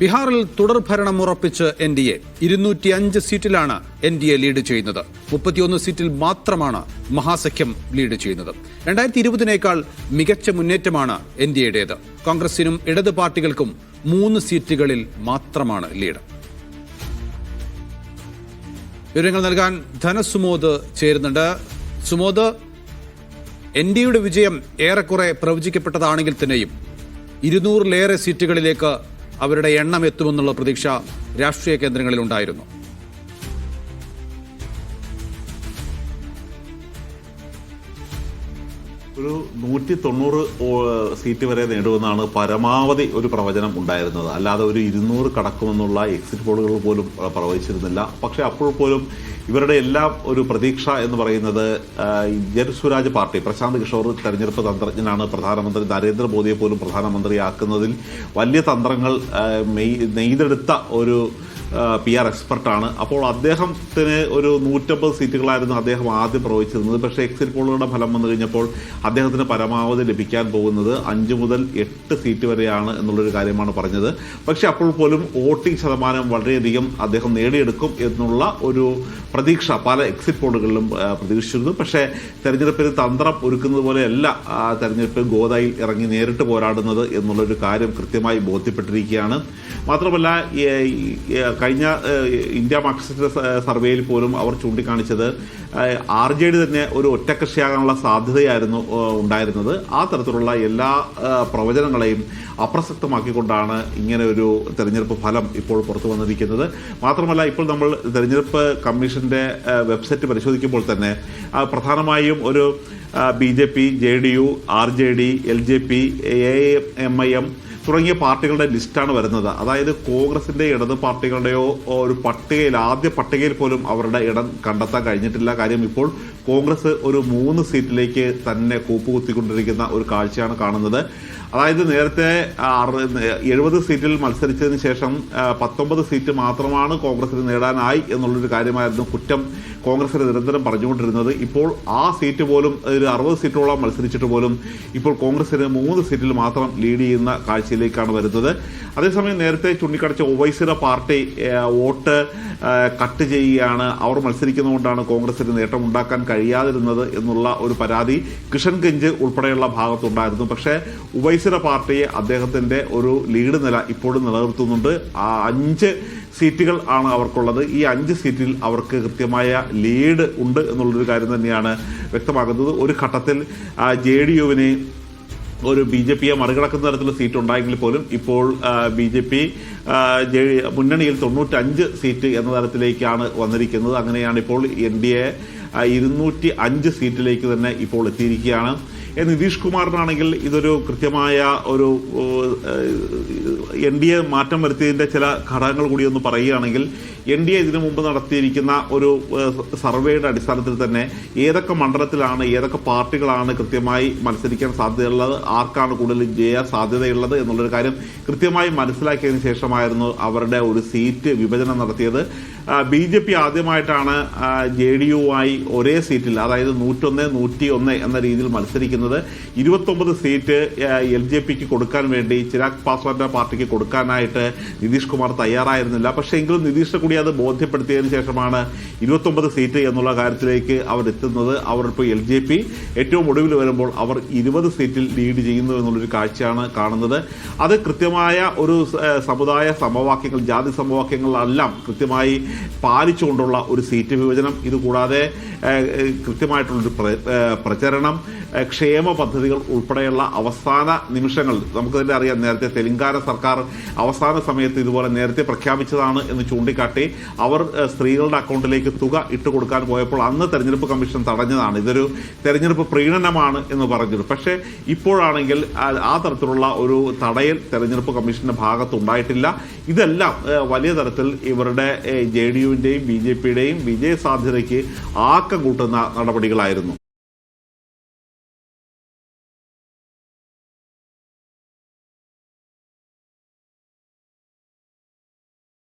ബീഹാറിൽ തുടർ ഭരണം ഉറപ്പിച്ച് എൻ ഡി എ. ഇരുന്നൂറ്റി അഞ്ച് സീറ്റിലാണ് എൻ ഡി എ ലീഡ് ചെയ്യുന്നത്. മുപ്പത്തിയൊന്ന് സീറ്റിൽ മാത്രമാണ് മഹാസഖ്യം ലീഡ് ചെയ്യുന്നത്. രണ്ടായിരത്തി ഇരുപതിനേക്കാൾ മികച്ച മുന്നേറ്റമാണ് എൻ ഡി എയുടേത്. കോൺഗ്രസിനും ഇടത് പാർട്ടികൾക്കും മൂന്ന് സീറ്റുകളിൽ മാത്രമാണ് ലീഡ്. വിവരങ്ങൾ നൽകാൻ ധനസുമോദ് ചേരുന്നുണ്ട്. സുമോദ് എൻ ഡി എയുടെ വിജയം ഏറെക്കുറെ പ്രവചിക്കപ്പെട്ടതാണെങ്കിൽ തന്നെയും ഇരുന്നൂറിലേറെ സീറ്റുകളിലേക്ക് അവരുടെ എണ്ണം എത്തുമെന്നുള്ള പ്രതീക്ഷ രാഷ്ട്രീയ കേന്ദ്രങ്ങളിൽ ഒരു നൂറ്റി തൊണ്ണൂറ് സീറ്റ് വരെ നേടുമെന്നാണ് പരമാവധി ഒരു പ്രവചനം ഉണ്ടായിരുന്നത്. അല്ലാതെ ഒരു ഇരുന്നൂറ് കടക്കുമെന്നുള്ള എക്സിറ്റ് പോളുകൾ പോലും പ്രവചിച്ചിരുന്നില്ല. പക്ഷേ അപ്പോൾ പോലും ഇവരുടെ എല്ലാം ഒരു പ്രതീക്ഷ എന്ന് പറയുന്നത് ജനസ്വരാജ് പാർട്ടി പ്രശാന്ത് കിഷോർ തെരഞ്ഞെടുപ്പ് തന്ത്രജ്ഞനാണ് പ്രധാനമന്ത്രി. നരേന്ദ്രമോദിയെ പോലും പ്രധാനമന്ത്രിയാക്കുന്നതിൽ വലിയ തന്ത്രങ്ങൾ നെയ്തെടുത്ത ഒരു പി ആർ എക്സ്പെർട്ടാണ് അപ്പോൾ അദ്ദേഹത്തിന് ഒരു നൂറ്റമ്പത് സീറ്റുകളായിരുന്നു അദ്ദേഹം ആദ്യം പ്രവചിച്ചിരുന്നത് പക്ഷേ എക്സിറ്റ് പോളുകളുടെ ഫലം വന്നു കഴിഞ്ഞപ്പോൾ അദ്ദേഹത്തിന് പരമാവധി ലഭിക്കാൻ പോകുന്നത് അഞ്ച് മുതൽ എട്ട് സീറ്റ് വരെയാണ് എന്നുള്ളൊരു കാര്യമാണ് പറഞ്ഞത്. പക്ഷേ അപ്പോൾ പോലും വോട്ടിംഗ് ശതമാനം വളരെയധികം അദ്ദേഹം നേടിയെടുക്കും എന്നുള്ള ഒരു പ്രതീക്ഷ പല എക്സിറ്റ് പോളുകളിലും പ്രതീക്ഷിച്ചിരുന്നു. പക്ഷേ തെരഞ്ഞെടുപ്പിന് തന്ത്രം ഒരുക്കുന്നത് പോലെയല്ല തെരഞ്ഞെടുപ്പ് ഗോദായിൽ ഇറങ്ങി നേരിട്ട് പോരാടുന്നത് എന്നുള്ളൊരു കാര്യം കൃത്യമായി ബോധ്യപ്പെട്ടിരിക്കുകയാണ്. മാത്രമല്ല കഴിഞ്ഞ ഇന്ത്യ മാർക്സിസ്റ്റ് സർവേയിൽ പോലും അവർ ചൂണ്ടിക്കാണിച്ചത് ആർ ജെ ഡി തന്നെ ഒരു ഒറ്റക്കക്ഷിയാകാനുള്ള സാധ്യതയായിരുന്നു ഉണ്ടായിരുന്നത്. ആ തരത്തിലുള്ള എല്ലാ പ്രവചനങ്ങളെയും അപ്രസക്തമാക്കിക്കൊണ്ടാണ് ഇങ്ങനെ ഒരു തെരഞ്ഞെടുപ്പ് ഫലം ഇപ്പോൾ പുറത്തു വന്നിരിക്കുന്നത്. മാത്രമല്ല ഇപ്പോൾ നമ്മൾ തെരഞ്ഞെടുപ്പ് കമ്മീഷന്റെ വെബ്സൈറ്റ് പരിശോധിക്കുമ്പോൾ തന്നെ പ്രധാനമായും ഒരു B J P J D U R J D L J P A M I M തുടങ്ങിയ പാർട്ടികളുടെ ലിസ്റ്റാണ് വരുന്നത്. അതായത് കോൺഗ്രസിന്റെ ഇടത് പാർട്ടികളുടെയോ ഒരു പട്ടികയിൽ ആദ്യ പട്ടികയിൽ പോലും അവരുടെ ഇടം കണ്ടെത്താൻ കഴിഞ്ഞിട്ടില്ല. കാര്യം ഇപ്പോൾ കോൺഗ്രസ് ഒരു മൂന്ന് സീറ്റിലേക്ക് തന്നെ കൂപ്പുകുത്തിക്കൊണ്ടിരിക്കുന്ന ഒരു കാഴ്ചയാണ് കാണുന്നത്. അതായത് നേരത്തെ എഴുപത് സീറ്റിൽ മത്സരിച്ചതിന് ശേഷം പത്തൊമ്പത് സീറ്റ് മാത്രമാണ് കോൺഗ്രസിന് നേടാനായി എന്നുള്ളൊരു കാര്യമായിരുന്നു കുറ്റം കോൺഗ്രസിന് നിരന്തരം പറഞ്ഞുകൊണ്ടിരുന്നത്. ഇപ്പോൾ ആ സീറ്റ് പോലും ഒരു അറുപത് സീറ്റോളം മത്സരിച്ചിട്ട് പോലും ഇപ്പോൾ കോൺഗ്രസിന് മൂന്ന് സീറ്റിൽ മാത്രം ലീഡ് ചെയ്യുന്ന കാഴ്ചയിലേക്കാണ് വരുന്നത്. അതേസമയം നേരത്തെ ചൂണ്ടിക്കാണിച്ച ഒവൈസിയുടെ പാർട്ടി വോട്ട് കട്ട് ചെയ്യുകയാണ്. അവർ മത്സരിക്കുന്നതുകൊണ്ടാണ് കോൺഗ്രസിന് നേട്ടം ഉണ്ടാക്കാൻ കഴിയാതിരുന്നത് എന്നുള്ള ഒരു പരാതി കിഷൻഗഞ്ച് ഉൾപ്പെടെയുള്ള ഭാഗത്തുണ്ടായിരുന്നു. പക്ഷേ ഉവൈസിയുടെ പാർട്ടിയെ അദ്ദേഹത്തിന്റെ ഒരു ലീഡ് നില ഇപ്പോഴും നിലനിർത്തുന്നുണ്ട്. ആ അഞ്ച് സീറ്റുകൾ ആണ് അവർക്കുള്ളത്. ഈ അഞ്ച് സീറ്റിൽ അവർക്ക് കൃത്യമായ ലീഡ് ഉണ്ട് എന്നുള്ളൊരു കാര്യം തന്നെയാണ് വ്യക്തമാക്കുന്നത്. ഒരു ഘട്ടത്തിൽ ജെ ഡി യുവിനെ ഒരു ബി ജെ പിയെ മറികടക്കുന്ന തരത്തിലുള്ള സീറ്റ് ഉണ്ടായെങ്കിൽ പോലും ഇപ്പോൾ ബി ജെ പി മുന്നണിയിൽ തൊണ്ണൂറ്റഞ്ച് സീറ്റ് എന്ന തരത്തിലേക്കാണ് വന്നിരിക്കുന്നത്. അങ്ങനെയാണ് ഇപ്പോൾ എൻ ഡി എ ഇരുന്നൂറ്റി അഞ്ച് സീറ്റിലേക്ക് തന്നെ ഇപ്പോൾ എത്തിയിരിക്കുകയാണ്. നിതീഷ് കുമാറിനാണെങ്കിൽ ഇതൊരു കൃത്യമായ ഒരു എൻ ഡി എ മാറ്റം വരുത്തിയതിന്റെ ചില ഘടകങ്ങൾ കൂടി ഒന്ന് പറയുകയാണെങ്കിൽ എൻ ഡി എ ഇതിനു മുമ്പ് നടത്തിയിരിക്കുന്ന ഒരു സർവേയുടെ അടിസ്ഥാനത്തിൽ തന്നെ ഏതൊക്കെ മണ്ഡലത്തിലാണ് ഏതൊക്കെ പാർട്ടികളാണ് കൃത്യമായി മത്സരിക്കാൻ സാധ്യതയുള്ളത് ആർക്കാണ് കൂടുതൽ ജയ സാധ്യതയുള്ളത് എന്നുള്ളൊരു കാര്യം കൃത്യമായി മനസ്സിലാക്കിയതിന് ശേഷമായിരുന്നു അവരുടെ ഒരു സീറ്റ് വിഭജനം നടത്തിയത്. ബി ജെ പി ആദ്യമായിട്ടാണ് ജെ ഡി യുവായി ഒരേ സീറ്റിൽ അതായത് നൂറ്റൊന്ന് നൂറ്റി ഒന്ന് എന്ന രീതിയിൽ മത്സരിക്കുന്നത്. ഇരുപത്തൊമ്പത് സീറ്റ് എൽ ജെ പിക്ക് കൊടുക്കാൻ വേണ്ടി ചിരാഗ് പാസ്വാന്റെ പാർട്ടിക്ക് കൊടുക്കാനായിട്ട് നിതീഷ് കുമാർ തയ്യാറായിരുന്നില്ല. പക്ഷേ എങ്കിലും നിതീഷിനെ കൂടി അത് ബോധ്യപ്പെടുത്തിയതിനു ശേഷമാണ് ഇരുപത്തൊമ്പത് സീറ്റ് എന്നുള്ള കാര്യത്തിലേക്ക് അവർ ഇപ്പോൾ എൽ ജെ പി. ഏറ്റവും ഒടുവിൽ വരുമ്പോൾ അവർ ഇരുപത് സീറ്റിൽ ലീഡ് ചെയ്യുന്നു എന്നുള്ളൊരു കാഴ്ചയാണ് കാണുന്നത്. അത് കൃത്യമായ ഒരു സമുദായ സമവാക്യങ്ങൾ ജാതി സമവാക്യങ്ങളെല്ലാം കൃത്യമായി പാലിച്ചുകൊണ്ടുള്ള ഒരു സീറ്റ് വിഭജനം. ഇതുകൂടാതെ കൃത്യമായിട്ടുള്ളൊരു പ്ര- പ്രചരണം ക്ഷേമ പദ്ധതികൾ ഉൾപ്പെടെയുള്ള അവസാന നിമിഷങ്ങൾ നമുക്ക് തന്നെ അറിയാം. നേരത്തെ തെലങ്കാന സർക്കാർ അവസാന സമയത്ത് ഇതുപോലെ നേരത്തെ പ്രഖ്യാപിച്ചതാണ് എന്ന് ചൂണ്ടിക്കാട്ടി അവർ സ്ത്രീകളുടെ അക്കൗണ്ടിലേക്ക് തുക ഇട്ട് കൊടുക്കാൻ പോയപ്പോൾ അന്ന് തെരഞ്ഞെടുപ്പ് കമ്മീഷൻ തടഞ്ഞതാണ്. ഇതൊരു തെരഞ്ഞെടുപ്പ് പ്രീണനമാണ് എന്ന് പറഞ്ഞത് പക്ഷേ ഇപ്പോഴാണെങ്കിൽ ആ- തരത്തിലുള്ള ഒരു തടയൽ തെരഞ്ഞെടുപ്പ് കമ്മീഷന്റെ ഭാഗത്തുണ്ടായിട്ടില്ല. ഇതെല്ലാം വലിയ തരത്തിൽ ഇവരുടെ ജെ ഡി യുവിന്റെയും ബി ജെ പിയുടെയും വിജയ സാധ്യതയ്ക്ക് ആക്കം കൂട്ടുന്ന നടപടികളായിരുന്നു.